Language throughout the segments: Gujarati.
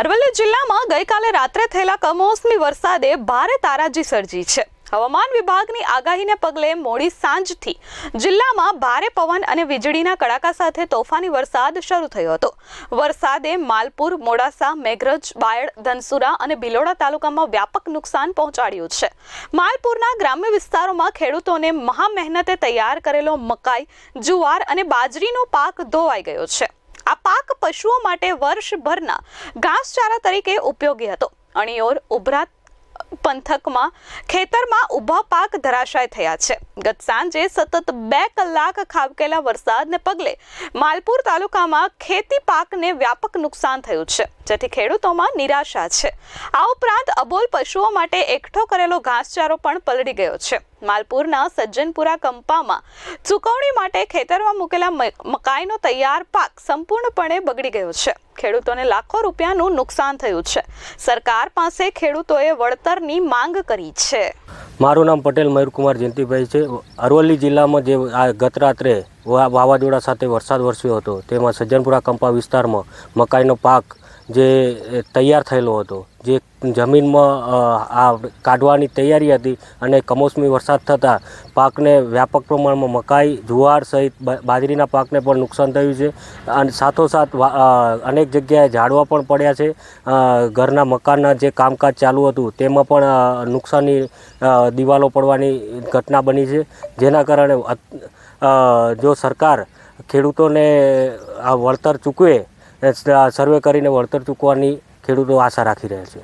અરવલ્લી જિલ્લામાં ગઈકાલે રાત્રે થયેલા કમોસમી વરસાદે ભારે તારાજી સર્જી છે. હવામાન વિભાગની આગાહીને પગલે મોડી સાંજથી જિલ્લામાં ભારે પવન અને વીજળીના કડાકા સાથે તોફાની વરસાદ શરૂ થયો હતો. વરસાદે માલપુર, મોડાસા, મેઘરજ, બાયડ, ધનસુરા અને ભિલોડા તાલુકામાં વ્યાપક નુકસાન પહોંચાડ્યું છે. માલપુરના ગ્રામ્ય વિસ્તારોમાં ખેડૂતોને મહા મહેનતે તૈયાર કરેલો મકાઈ, જુવાર અને બાજરીનો પાક ધોવાઈ ગયો છે. પાક પશુઓ માટે વર્ષભરના ઘાસચારા તરીકે ઉપયોગી હતો. અણીઓર ઉભરા પંથકમાં ખેતરમાં ઊભા પાક ધરાશાય થયા છે. ગત સાંજે સતત બે કલાક ખાબકેલા વરસાદને પગલે માલપુર તાલુકામાં ખેતી પાકને વ્યાપક નુકસાન થયું છે. જેથી ખેડૂતોમાં નિરાશા છે. આ ઉપરાંત અબોલ પશુઓ માટે એકઠો કરેલો ઘાસચારો પણ પલળી ગયો છે. માલપુરના સજ્જનપુરા કંપામાં ચૂકવણી માટે ખેતરમાં મૂકેલા મકાઈનો તૈયાર પાક સંપૂર્ણપણે બગડી ગયો છે. ખેડૂતોને લાખો રૂપિયાનું નુકસાન થયું છે. સરકાર પાસે ખેડૂતોએ વળતરની માંગ કરી છે. મારું નામ પટેલ મયુરકુમાર જયંતિભાઈ છે. અરવલ્લી જિલ્લામાં જે આ ગત રાત્રે વાવાઝોડા સાથે વરસાદ વરસ્યો હતો, તેમાં સજ્જનપુરા કંપા વિસ્તારમાં મકાઈનો પાક જે તૈયાર થયેલો હતો. જે જમીનમાં આ કાઢવાની તૈયારી હતી અને કમોસમી વરસાદ થતાં પાકને વ્યાપક પ્રમાણમાં મકાઈ, જુવાર સહિત બાજરીના પાકને પણ નુકસાન થયું છે. અને સાથોસાથ અનેક જગ્યાએ ઝાડવા પણ પડ્યા છે. ઘરના મકાનના જે કામકાજ ચાલુ હતું તેમાં પણ નુકસાની દિવાલો પડવાની ઘટના બની છે. જેના કારણે જો સરકાર ખેડૂતોને આ વળતર ચૂકવે સર્વે કરીને વળતર ચૂકવાની ખેડૂતો આશા રાખી રહ્યા છે.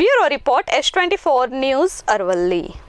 Bureau report S twenty four news Aravalli.